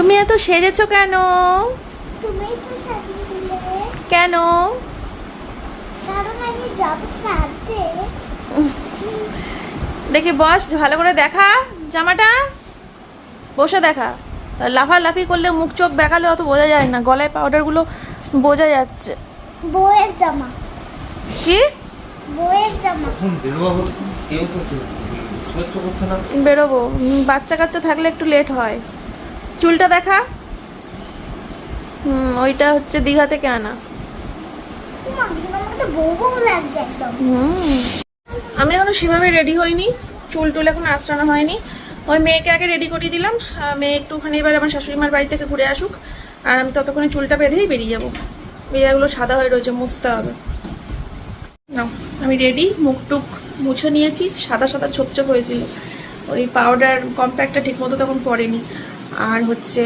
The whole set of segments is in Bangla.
তুমি এত সেজেছো কেন? তুমি তো সাজিয়ে দিলে। কেন? কারণ আমি যাব ছাড়তে দেখি বস ভালো করে দেখা জামাটা। বসে দেখা। লাফালাফি করলে মুখ চোখ বেঁকালে অত বোঝা যায় না গলায় পাউডারগুলো বোঝা যাচ্ছে। বউয়ের জামা। কি? বউয়ের জামা। বেরোবো বাচ্চা কাচ্চা থাকলে একটু লেট হয়। চুলটা দেখা। হুম ওইটা হচ্ছে দীঘা থেকে আনা। আমি এখনও সেভাবে রেডি হইনি। চুল টুল এখন আশ্রানো হয়নি। ওই মেয়েকে আগে রেডি করিয়ে দিলাম। মেয়ে একটুখানি এবার আমার শাশুড়ি মার বাড়ি থেকে ঘুরে আসুক। আর আমি ততক্ষণে চুলটা বেঁধেই বেরিয়ে যাব। বেরিয়াগুলো সাদা হয়ে রয়েছে মুছতে হবে। নাও আমি রেডি মুখ টুক মুছে নিয়েছি। সাদা সাদা ছোপ ছোপ হয়েছিল। ওই পাউডার কম্প্যাক্টটা ঠিক মতো তখন পড়েনি আর হচ্ছে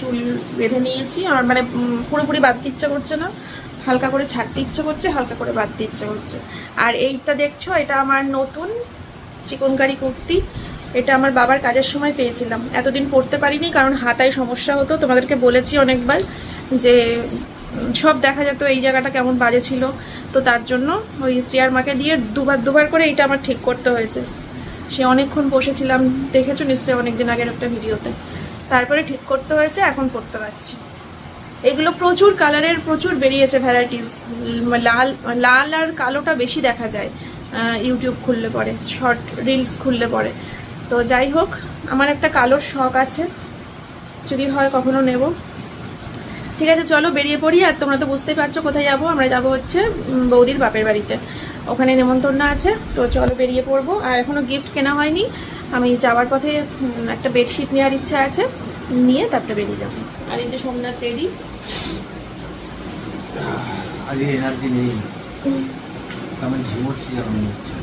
চুল বেঁধে নিয়েছি। আর মানে পুরোপুরি বাঁধতে ইচ্ছা করছে না। হালকা করে ছাড়তে ইচ্ছে করছে, হালকা করে বাঁধতে ইচ্ছে করছে। আর এইটা দেখছ, এটা আমার নতুন চিকনকারি কুর্তি। এটা আমার বাবার কাজের সময় পেয়েছিলাম। এতদিন পরতে পারিনি, কারণ হাতায় সমস্যা হতো। তোমাদেরকে বলেছি অনেকবার যে সব দেখা যেত এই জায়গাটা কেমন বাজে ছিল। তো তার জন্য ওই শ্রেয়ার মাকে দিয়ে দুবার দুবার করে এইটা আমার ঠিক করতে হয়েছে। সে অনেকক্ষণ বসেছিলাম, দেখেছ নিশ্চয়ই অনেকদিন আগের একটা ভিডিওতে। তারপরে ঠিক করতে হয়েছে, এখন পড়তে পারছি। এগুলো প্রচুর কালারের, প্রচুর বেরিয়েছে ভ্যারাইটিস লাল লাল আর কালোটা বেশি দেখা যায় ইউটিউব খুললে পরে শর্ট রিলস খুললে পরে। তো যাই হোক, আমার একটা কালোর শখ আছে, যদি হয় কখনো নেব। ঠিক আছে, চলো বেরিয়ে পড়ি, আর তোমরা তো বুঝতেই পারছ কোথায় যাব। আমরা যাব হচ্ছে বৌদির বাপের বাড়িতে। ওখানে নেমন্তন্ন আছে। তো চলো বেরিয়ে পড়ব। আর এখনও গিফট কেনা হয়নি। আমি যাওয়ার পথে একটা বেডশিট নেওয়ার ইচ্ছা আছে। নিয়ে তারপরে বেরিয়ে যাব। আর এই যে সোমনাথ রেডি আজকে এনার্জি নেই। আমি ঝিমোচ্ছি এখন হচ্ছে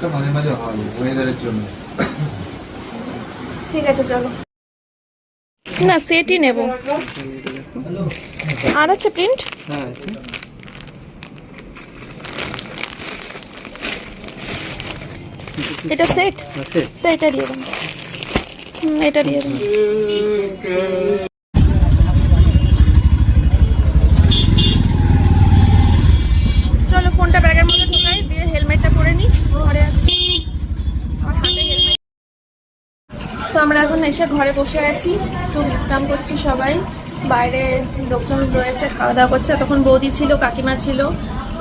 তো মাঝে মাঝে হয় ওয়েদারের জন্য। ঠিক আছে চলো। না সেটই নেব। আর আছে প্রিন্ট হ্যাঁ এটা সেট তো এটা দিয়ে দেন। এটা দিয়ে দেন। চলো, ফোনটা ব্যাগের মধ্যে ঢোকাই, দিয়ে হেলমেটটা নিই ঘরে হেলমেট। তো আমরা এখন এসে ঘরে বসে আছি, একটু বিশ্রাম করছি সবাই। বাইরে লোকজন রয়েছে, খাওয়া দাওয়া করছে। তখন বৌদি ছিল, কাকিমা ছিল,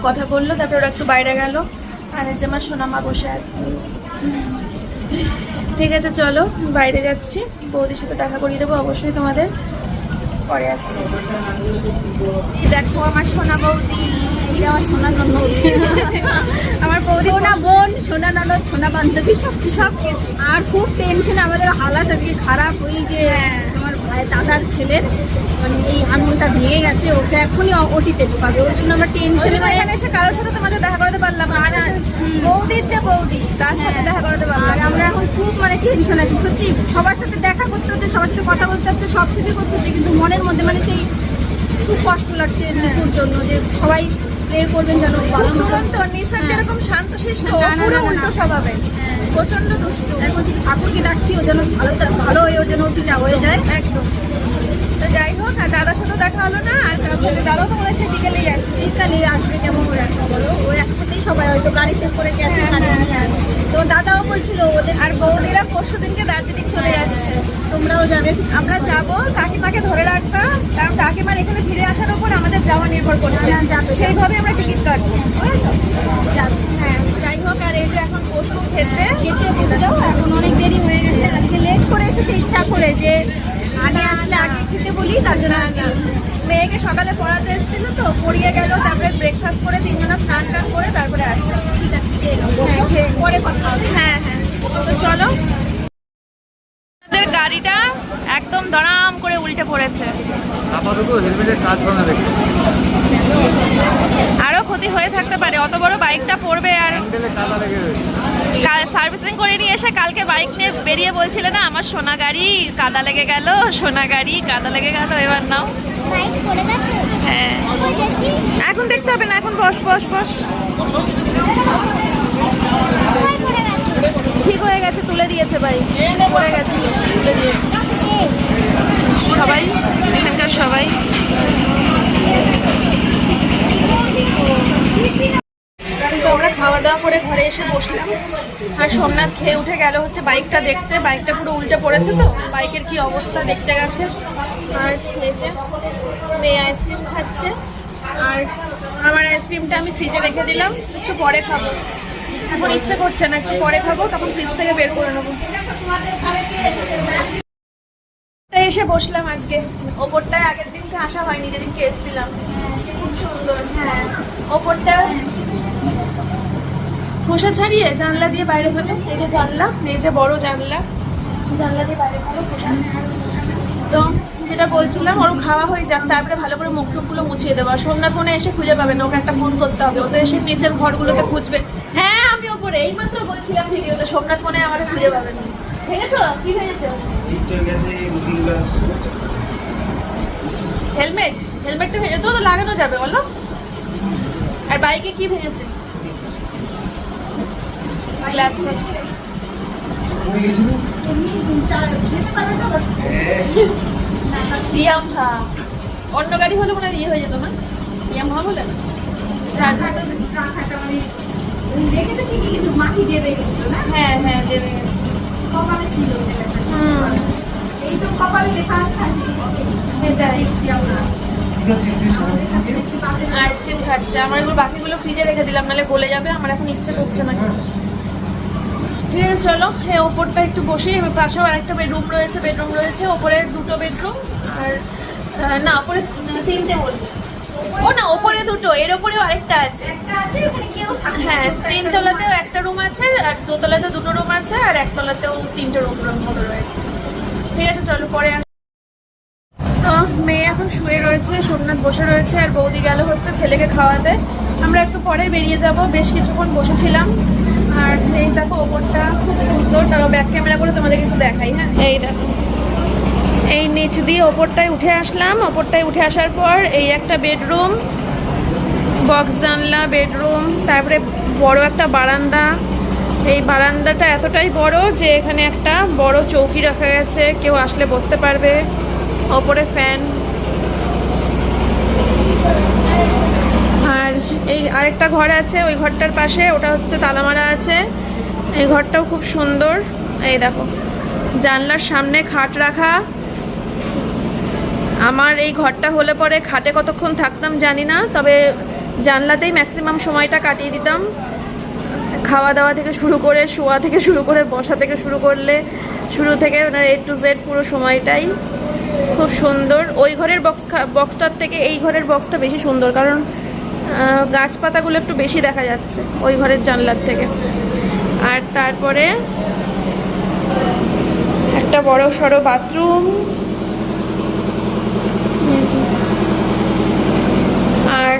কথা বলল, তারপর ওরা একটু বাইরে গেল। আর যে আমার সোনামা বসে আছে। ঠিক আছে চলো বাইরে যাচ্ছি। বৌদির সাথে দেখা করিয়ে দেবো অবশ্যই তোমাদের। পরে আসছি। দেখো আমার সোনা বৌদি। আমার সোনা বৌদি আমার বৌদি সোনা বোন সোনা ননদ সোনা বান্ধবী সব সব কিছু। আর খুব টেনশন আমাদের হালাত আজকে খারাপ ওই যে আমার ভাই দাদার ছেলের মানে এই আঙুলটা ভেঙে গেছে ওকে এখনই ওটিতে ঢোকাবে ওর জন্য আমরা টেনশনে এখানে এসে কারোর সাথে তোমাদের দেখা করাতে পারলাম আর বৌদির যে বৌদি তার সাথে দেখা করাতে পারলাম আর আমরা এখন খুব মানে টেনশন আছি সত্যি। সবার সাথে দেখা করতে হচ্ছে সবার সাথে কথা বলতে হচ্ছে সব কিছু করতে হচ্ছে কিন্তু মনের মধ্যে মানে সেই খুব কষ্ট লাগছে মৃত্যুর জন্য যে সবাই প্রে করবেন যেন মতো নিসার যেরকম শান্তশিষ্ট না, না, পুরো। উল্টো স্বভাবের। প্রচণ্ড দুষ্টু। এখন ঠাকুরকে ডাকছি ও যেন ভালো ভালো হয়ে ওর যেন ওটিটা হয়ে যায়। একদম। তো যাই হোক আর দাদার সাথেও দেখা হলো না আর দাদাও তো মনে হয় বিকেলেই আসবে। শীতকালে আসবে কেমন করে আসবে বলো? ও একসাথেই সবাই হয়তো গাড়িতে করে গেছে হ্যাঁ, হ্যাঁ, তো দাদাও বলছিল ওদের আর বৌদিরা পরশু দিনকে দার্জিলিং চলে যাচ্ছে। তোমরাও যাবে। আমরা যাব কাকিমাকে ধরে রাখতাম কারণ কাকিমার এখানে ফিরে আসার উপর আমাদের যাওয়া নির্ভর করছে। হ্যাঁ। সেইভাবে আমরা টিকিট কাটবো। বুঝেছ? হ্যাঁ হোক আর এই যে এখন বসবো খেতে। খেতে বসে যাও এখন অনেক দেরি হয়ে গেছে। আজকে লেট করে এসেছে ইচ্ছা করে যে আগে আসলে আগে খেতে বলি তার জন্য না, না। মেয়েকে সকালে পড়াতে এসেছিল তো পড়িয়ে গেল তারপরে ব্রেকফাস্ট করে তিনজনা স্নান টান করে তারপরে আসবে ঠিক আছে খেয়ে নাও, বসো। হ্যাঁ, খেয়ে- পরে কথা হবে। হ্যাঁ হ্যাঁ। তো চলো। গাড়িটা একদম দড়াম করে উল্টে পড়েছে। আপাতত হেলমেটের কাজ দেখি। আরও ক্ষতি হয়ে থাকতে পারে। অত বড় বাইকটা পড়বে আর সার্ভিসিং করে নিয়ে এসে কালকে বাইক নিয়ে বেরিয়ে বলছিলে না আমার সোনা গাড়ি কাদা লেগে গেল সোনা গাড়ি কাদা লেগে গেল এবার নাও। হ্যাঁ। এখন দেখতে হবে না এখন বস বস বস। ঠিক হয়ে গেছে তুলে দিয়েছে ভাই পড়ে গেছে সবাই এখানকার সবাই। এই, দাওয়া করে ঘরে এসে বসলাম। আর সোমনাথ খেয়ে উঠে গেল হচ্ছে বাইকটা দেখতে। বাইকটা পুরো উল্টে পড়েছে তো বাইকের কি অবস্থা দেখতে গেছে। আর খেয়েছে মেয়ে আইসক্রিম খাচ্ছে। আর আমার আইসক্রিমটা আমি ফ্রিজে রেখে দিলাম একটু পরে খাব। এখন ইচ্ছে করছে না একটু পরে খাব তখন ফ্রিজ থেকে বের করে নেব। এসে বসলাম আজকে। ওপরটায় আগের দিনকে আসা হয়নি যেদিনকে এসেছিলাম। খুব সুন্দর হ্যাঁ। ওপরটা খোসা ছাড়িয়ে জানলা দিয়ে বাইরে ফেলো। এই যে জানলা এই যে বড় জানলা জানলা দিয়ে বাইরে ফেলো খোসা তো যেটা বলছিলাম ওর খাওয়া হয়ে যাক তারপরে ভালো করে মুখ টুকগুলো মুছিয়ে দেবো। আর সোমনাথ ফোনে এসে খুঁজে পাবে না ওকে একটা ফোন করতে হবে। ও তো এসে নিচের ঘরগুলোতে খুঁজবে। হ্যাঁ আমি ওপরে এইমাত্র বলছিলাম ভিডিওতে সোমনাথ ফোনে আমার খুঁজে পাবে না। ভেঙেছো? কি ভেঙেছো? হেলমেট হেলমেটটা ভেঙে তো তো লাগানো যাবে বলো। আর বাইকে কি ভেঙেছে? গ্লাস ইয়ামহা অন্য গাড়ি হলে মনে হয় ইয়ে হয়ে যেত না? ইয়ামহা বলে? মাটি দিয়ে রেখেছিল না হ্যাঁ হ্যাঁ দেবে। গেছে। কপালে ছিল এই তো কপালে লেখা আছে। দেখছি আমরা আইসক্রিম খাচ্ছে। আমার বাকিগুলো ফ্রিজে রেখে দিলাম, নাহলে যাবে। আমার এখন ইচ্ছে করছে ঠিক আছে, চলো। হ্যাঁ একটু পাশেও আরেকটা রয়েছে বেডরুম রয়েছে। ওপরে দুটো বেডরুম আর না, ওপরে তিনটে ও না, ওপরে দুটো। এর ওপরেও আছে। হ্যাঁ তিনতলাতেও একটা রুম আছে, আর দোতলাতে দুটো রুম আছে, আর একতলাতেও তিনটে রুম রুম মতো রয়েছে। ঠিক আছে, চলো, পরে এখন শুয়ে রয়েছে, সোমনাথ বসে রয়েছে আর বৌদি গেল হচ্ছে ছেলেকে খাওয়াতে। আমরা একটু পরে বেরিয়ে যাব, বেশ কিছুক্ষণ বসেছিলাম। আর এই দেখো, ওপরটা খুব সুন্দর। তারও ব্যাক ক্যামেরা করে তোমাদেরকে একটু দেখাই হ্যাঁ? এই দেখো। এই নিচ দিয়ে ওপরটায় উঠে আসলাম। ওপরটায় উঠে আসার পর এই একটা বেডরুম বক্স জানলা, বেডরুম, তারপরে বড় একটা বারান্দা। এই বারান্দাটা এতটাই বড় যে এখানে একটা বড় চৌকি রাখা গেছে। কেউ আসলে বসতে পারবে। ওপরে ফ্যান আর এই আরেকটা ঘর আছে, ওই ঘরটার পাশে, ওটা হচ্ছে তালামারা আছে। এই ঘরটাও খুব সুন্দর। এই দেখো, জানলার সামনে খাট রাখা। আমার এই ঘরটা হলে পরে খাটে কতক্ষণ থাকতাম জানি না, তবে জানলাতেই ম্যাক্সিমাম সময়টা কাটিয়ে দিতাম। খাওয়া দাওয়া থেকে শুরু করে, শোয়া থেকে শুরু করে, বসা থেকে শুরু করলে, শুরু থেকে এ টু জেড পুরো সময়টাই। খুব সুন্দর। ওই ঘরের বক্স বক্সটার থেকে এই ঘরের বক্সটা বেশি সুন্দর, কারণ গাছপাতাগুলো একটু বেশি দেখা যাচ্ছে ওই ঘরের জানলার থেকে। আর তারপরে একটা বড় সড়ো বাথরুম। আর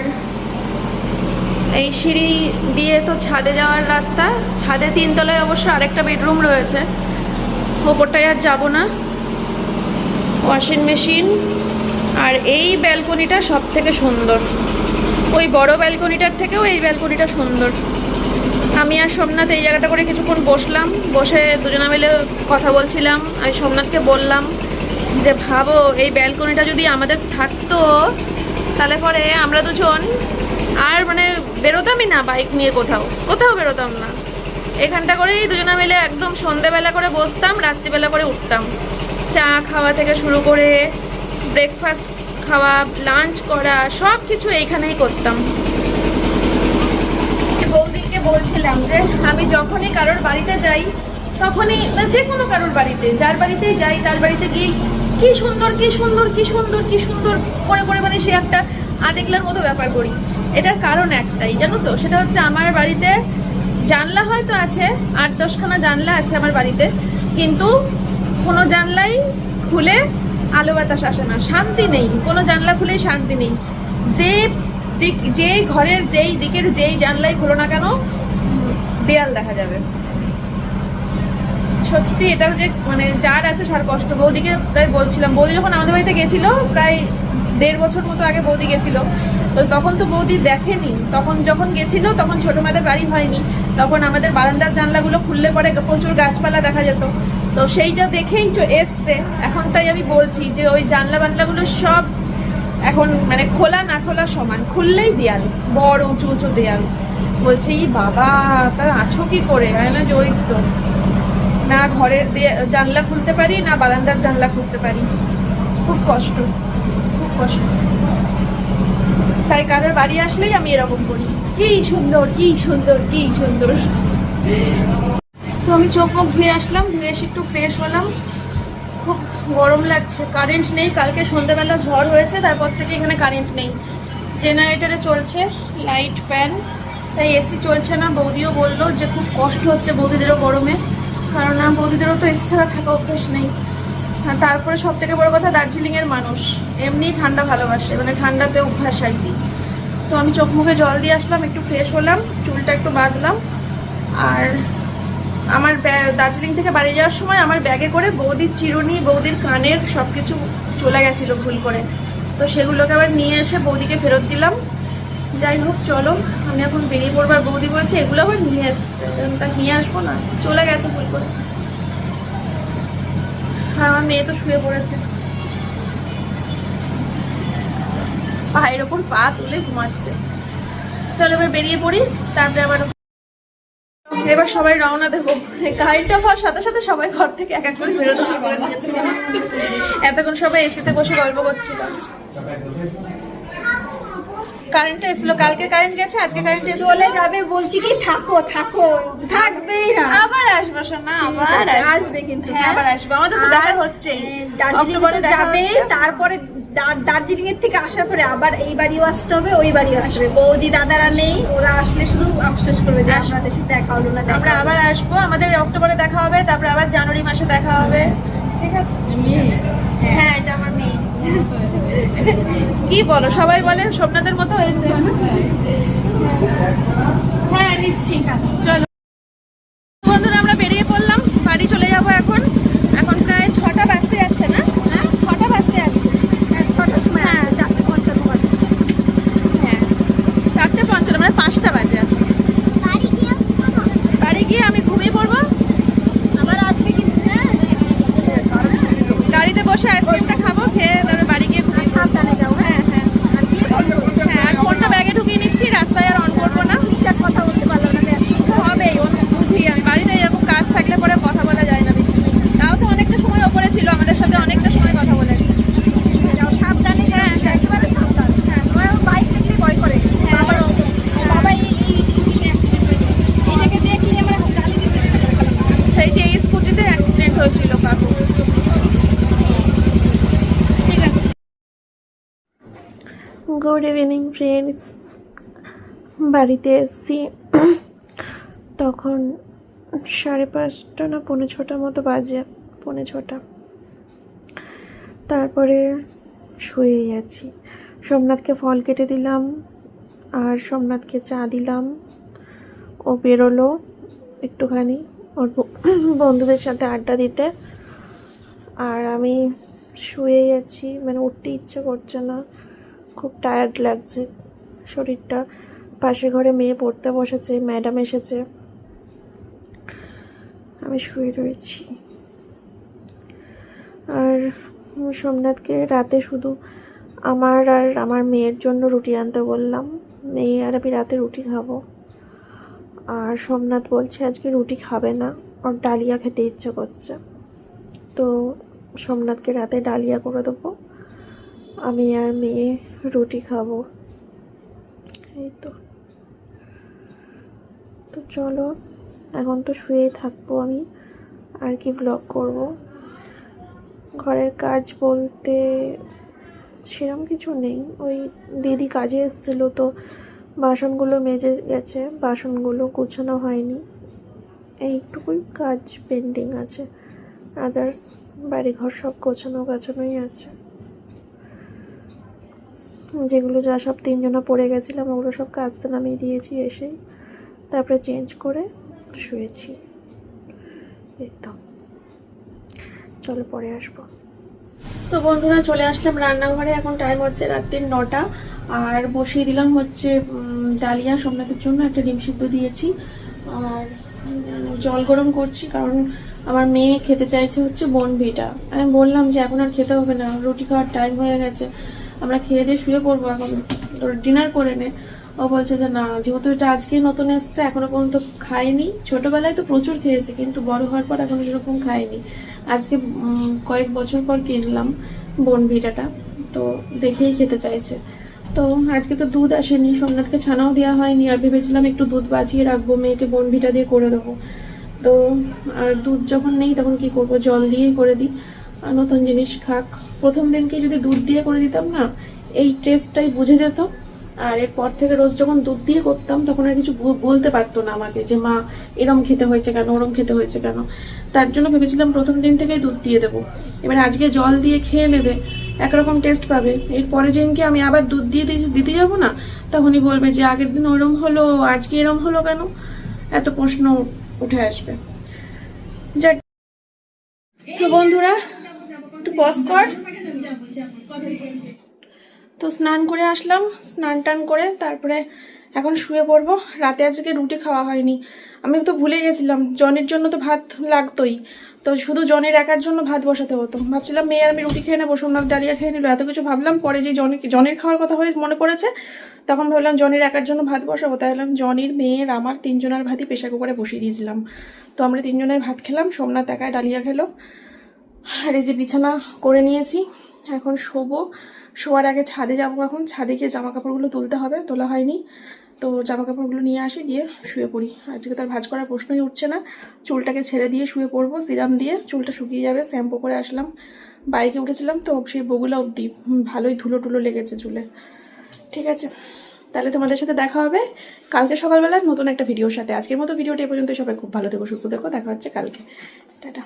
এই সিঁড়ি দিয়ে তো ছাদে যাওয়ার রাস্তা। ছাদে তিনতলায় অবশ্য আরেকটা বেডরুম রয়েছে। ওপরটায় আর যাব না। ওয়াশিং মেশিন আর এই ব্যালকনিটা সব থেকে সুন্দর। ওই বড় ব্যালকনিটার থেকেও এই ব্যালকনিটা সুন্দর। আমি আর সোমনাথ এই জায়গাটা করে কিছুক্ষণ বসলাম, বসে দুজনে মিলে কথা বলছিলাম। আমি সোমনাথকে বললাম যে, ভাবো, এই ব্যালকনিটা যদি আমাদের থাকতো, তাহলে পরে আমরা দুজন আর মানে বেরোতামই না বাইক নিয়ে কোথাও। কোথাও বেরোতাম না। এখানটা করেই দুজনে মিলে একদম সন্ধেবেলা করে বসতাম, রাত্রিবেলা করে উঠতাম। চা খাওয়া থেকে শুরু করে ব্রেকফাস্ট খাওয়া লাঞ্চ করা সব কিছু এইখানেই করতাম। বৌদিকে বলছিলাম যে, আমি যখনই কারোর বাড়িতে যাই, তখনই যে কোনো কারোর বাড়িতে, যার বাড়িতেই যাই, তার বাড়িতে গিয়ে কি সুন্দর কি সুন্দর কি সুন্দর কি সুন্দর করে করে মানে সে একটা আদেগলার মতো ব্যাপার করি। এটার কারণ একটাই, জানো তো? সেটা হচ্ছে আমার বাড়িতে জানলা হয়তো আছে, আট দশখানা জানলা আছে আমার বাড়িতে, কিন্তু কোনো জানলাই খুলে আলো বাতাস আসে না, শান্তি নেই। কোনো জানলা খুলেই শান্তি নেই। যে দিক, যে ঘরের যেই দিকের যেই জানলাই খুলো না কেন, দেয়াল দেখা যাবে। সত্যি এটা যে মানে যার আছে সার কষ্ট। বৌদিকে তাই বলছিলাম, বৌদি যখন আমাদের বাড়িতে গেছিল, প্রায় দেড় বছর মতো আগে বৌদি গেছিল। তো তখন তো বৌদি দেখেনি। তখন যখন গেছিল, তখন ছোটো মাদের বাড়ি হয়নি। তখন আমাদের বারান্দার জানলাগুলো খুললে পরে প্রচুর গাছপালা দেখা যেত। তো সেইটা দেখেই এসছে। এখন তাই আমি বলছি যে ওই জানলা বানলাগুলো সব এখন মানে খোলা না খোলা সমান। খুললেই দেয়াল, বড় উঁচু উঁচু দেয়াল। বলছে বাবা, তার আছো কি করে? না যে ওই তো। না ঘরের জানলা খুলতে পারি, না বারান্দার জানলা খুলতে পারি। খুব কষ্ট খুব কষ্ট। তাই কারোর বাড়ি আসলেই আমি এরকম করি। কি সুন্দর কি সুন্দর কি সুন্দর। তো আমি চোখ মুখ ধুয়ে আসলাম, ধুয়ে এসে একটু ফ্রেশ হলাম। খুব গরম লাগছে কারেন্ট নেই। কালকে সন্ধ্যাবেলা ঝড় হয়েছে, তারপর থেকে এখানে কারেন্ট নেই। জেনারেটরে চলছে লাইট ফ্যান তাই এসি চলছে না, বৌদিও বলল যে খুব কষ্ট হচ্ছে বৌদিদেরও গরমে। কারণ না, বৌদিদেরও তো এসি ছাড়া থাকা অভ্যেস নেই। তারপরে সব থেকে বড় কথা দার্জিলিংয়ের মানুষ। এমনি ঠান্ডা ভালোবাসে মানে ঠান্ডাতে অভ্যাস আর কি। তো আমি চোখ মুখে জল দিয়ে আসলাম, একটু ফ্রেশ হলাম, চুলটা একটু বাঁধলাম। আর আমার দার্জিলিং থেকে বাড়ি যাওয়ার সময় আমার ব্যাগে করে বৌদির চিরুনি, বৌদির কানের সব কিছু চলে গেছিল ভুল করে। তো সেগুলোকে আবার নিয়ে এসে বৌদিকে ফেরত দিলাম। যাই হোক, চলো, আমি এখন বেরিয়ে পড়বার বৌদি বলছে, এগুলো আবার নিয়ে এসছে তা নিয়ে আসব না, চলে গেছে ভুল করে। আর আমার মেয়ে তো শুয়ে পড়েছে। পায়ের ওপর পা তুলে ঘুমাচ্ছে। চলো এবার বেরিয়ে পড়ি, তারপরে আবার এবার সবাই রওনা দেবো। কারেন্ট অফ হওয়ার সাথে সাথে সবাই ঘর থেকে এক এক করে বেরোতে শুরু করে দিয়েছে। এতক্ষণ সবাই এসিতে বসে গল্প করছিল। কারেন্টটা এসলো কালকে কারেন্ট গেছে আজকে কারেন্ট চলে যাবে বলছি কি থাকো থাকো থাকবেই না। আবার আসব শোনা আবার আসবে। কিন্তু, হ্যাঁ হ্যাঁ? আবার আসবে। আমাদের তো দেখা হচ্ছেই। এ, দার্জিলিং হচ্ছে। তারপরে দার্জিলিং এর থেকে আসার পরে আবার এই বাড়িও আসতে হবে ওই বাড়িও আসতে হবে। বৌদি দাদারা নেই ওরা আসলে শুধু আফসোস করবে যে। আপনাদের সাথে দেখা হলো না আমরা আবার আসব আমাদের অক্টোবরে দেখা হবে তারপরে আবার জানুয়ারি মাসে দেখা হবে। ঠিক আছে? হ্যাঁ এটা আমার মেয়ে। কি বলো সবাই বলে সোমনাথের মতো হয়েছে। হ্যাঁ নিচ্ছি। চলো বন্ধুরা আমরা বেরিয়ে পড়লাম বাড়ি চলে যাব এখন এখন প্রায় ছটা বাজতে যাচ্ছে না হ্যাঁ ছটা বাজতে যাচ্ছে হ্যাঁ, ছটার সময় হ্যাঁ। আসবে, চারটে পঞ্চান্ন বাজে। হ্যাঁ চারটে পঞ্চান্ন মানে পাঁচটা বাজে এখন। বাড়ি গিয়ে খাব। বাড়ি গিয়ে আমি ঘুমিয়ে পড়ব আবার আসবে কিন্তু হ্যাঁ গাড়িতে বসে আইসক্রিমটা খাব খেয়ে তারপরে বাড়ি গিয়ে ঘুমিয়ে পড়ব। সাবধানে যাও হ্যাঁ হ্যাঁ হ্যাঁ আর বিয়ে করবে হ্যাঁ আর ফোনটা ব্যাগে ঢুকিয়ে নিচ্ছি রাস্তায় আর অন করব না ঠিকঠাক কথা বলতে পারল না ব্যস্ত। হবেই ও বুঝি আমি বাড়িতে এরকম কাজ থাকলে পরে কথা বলা যায় না বেশি। তাও তো অনেকটা সময় ওপরে ছিল আমাদের সাথে অনেকটা সময় কথা বলে যাও সাবধানে হ্যাঁ, হ্যাঁ একেবারে সাবধান হ্যাঁ আমার বাইক দেখলে ভয় করে বাবার অত বাবা এই এই স্কুটিতে অ্যাক্সিডেন্ট হয়েছে এটাকে দেখলে আমার গালি দিতে সেই যে এই স্কুটিতে অ্যাক্সিডেন্ট হয়েছিল কাকু ঠিক আছে গুড ইভিনিং ফ্রেন্ডস বাড়িতে এসছি। তখন সাড়ে পাঁচটা না পৌনে ছটা মতো বাজে, পৌনে ছটা। তারপরে শুয়ে গেছি সোমনাথকে ফল কেটে দিলাম, আর সোমনাথকে চা দিলাম। ও বেরোলো একটুখানি ওর বন্ধুদের সাথে আড্ডা দিতে। আর আমি শুয়ে গেছি মানে উঠতে ইচ্ছে করছে না। খুব টায়ার্ড লাগছে। শরীরটা পাশে ঘরে মেয়ে পড়তে বসেছে ম্যাডাম এসেছে। আমি শুয়ে রয়েছি। আর সোমনাথকে রাতে শুধু আমার আর আমার মেয়ের জন্য রুটি আনতে বললাম। মেয়ে আর আমি রাতে রুটি খাব। আর সোমনাথ বলছে, আজকে রুটি খাবে না, ওর ডালিয়া খেতে ইচ্ছে করছে। তো সোমনাথকে রাতে ডালিয়া করে দেবো। আমি আর মেয়ে রুটি খাব। এই তো তো চলো, এখন তো শুয়েই থাকব আমি। আর কি ব্লগ করব? ঘরের কাজ বলতে সেরকম কিছু নেই। ওই দিদি কাজে এসেছিল তো, বাসনগুলো মেজে গেছে, বাসনগুলো গোছানো হয়নি। এইটুকুই কাজ পেন্ডিং আছে। আদার্স বাড়িঘর সব গোছানো গাছানোই আছে। যেগুলো যা সব তিনজনা পড়ে গেছিলাম, ওগুলো সব কাচতে নামিয়ে দিয়েছি এসেই তারপরে চেঞ্জ করে শুয়েছি। একদম চলো পরে আসব। তো বন্ধুরা, চলে আসলাম রান্নাঘরে। এখন টাইম হচ্ছে রাত্রির নটা। আর বসিয়ে দিলাম হচ্ছে ডালিয়া সোমনাথের জন্য একটা ডিম সিদ্ধ দিয়েছি। আর জল গরম করছি কারণ আমার মেয়ে খেতে চাইছে হচ্ছে বনভিটা। আমি বললাম যে এখন আর খেতে হবে না, রুটি খাওয়ার টাইম হয়ে গেছে। আমরা খেয়ে দিয়ে শুয়ে পড়ব এখন। ডিনার করে নে। ও বলছে যে, না, যেহেতু এটা আজকেই নতুন এসছে, এখনও পর্যন্ত খাইনি। ছোটবেলায় তো প্রচুর খেয়েছে, কিন্তু বড় হওয়ার পর এখনও সেরকম খাইনি। আজকে কয়েক বছর পর কিনলাম বনভিটাটা তো দেখেই খেতে চাইছে। তো আজকে তো দুধ আসেনি, সোমনাথকে ছানাও দেওয়া হয়নি। আর ভেবেছিলাম একটু দুধ বাঁচিয়ে রাখব, মেয়েকে বনভিটা দিয়ে করে দেবো। তো আর দুধ যখন নেই, তখন কি করব? জল দিয়েই করে দিই। আর নতুন জিনিস খাক। প্রথম দিনকে যদি দুধ দিয়ে করে দিতাম না, এই টেস্টটাই বুঝে যেত। আর এরপর থেকে রোজ যখন দুধ দিয়ে করতাম, তখন আর কিছু বলতে পারতো না আমাকে যে, মা, এরম খেতে হয়েছে কেন? ওরম খেতে হয়েছে কেন? তার জন্য ভেবেছিলাম প্রথম দিন থেকেই দুধ দিয়ে দেবো। এবার আজকে জল দিয়ে খেয়ে নেবে, একরকম টেস্ট পাবে। এর পরের দিনকে আমি আবার দুধ দিয়ে দিতে যাব না, তখনই বলবে যে, আগের দিন ওরম হলো, আজকে এরম হলো কেন? এত প্রশ্ন উঠে আসবে। যাক। বন্ধুরা, একটু পজ কর। তো স্নান করে আসলাম, স্নান টান করে তারপরে এখন শুয়ে পড়ব। রাতে আজকে রুটি খাওয়া হয়নি। আমি তো ভুলে গেছিলাম, জনের জন্য তো ভাত লাগতোই। তো শুধু জনের একার জন্য ভাত বসাতে হতো। ভাবছিলাম মেয়ে আমি রুটি খেয়ে নেব, সোমনাথ ডালিয়া খেয়ে নিল এত কিছু ভাবলাম। পরে যে জনের জনের খাওয়ার কথা হয়ে মনে পড়েছে, তখন ভাবলাম জনের একার জন্য ভাত বসাবো। তাই ভাবলাম জনের, মেয়ের, আমার তিনজনের ভাতই প্রেশার কুকারে বসিয়ে দিয়েছিলাম। তো আমরা তিনজনে ভাত খেলাম, সোমনাথ একায় ডালিয়া খেলো। আর এই যে বিছানা করে নিয়েছি এখন শোবো। শোয়ার আগে ছাদে যাব এখন। ছাদে গিয়ে জামা কাপড়গুলো তুলতে হবে। তোলা হয়নি। তো জামা কাপড়গুলো নিয়ে আসি দিয়ে শুয়ে পড়ি। আজকে তার ভাজ করার প্রশ্নই উঠছে না। চুলটাকে ছেড়ে দিয়ে শুয়ে পড়ব সিরাম দিয়ে। চুলটা শুকিয়ে যাবে শ্যাম্পু করে আসলাম। বাইকে উঠেছিলাম তো সেই বগুলা হুম, ভালোই ধুলো টুলো লেগেছে চুলে। ঠিক আছে। তাহলে তোমাদের সাথে দেখা হবে কালকে সকালবেলা নতুন একটা ভিডিওর সাথে। আজকের মতো ভিডিওটি এ পর্যন্ত সবাই খুব ভালো থেকো সুস্থ থেকো। দেখা হচ্ছে কালকে। টাটা।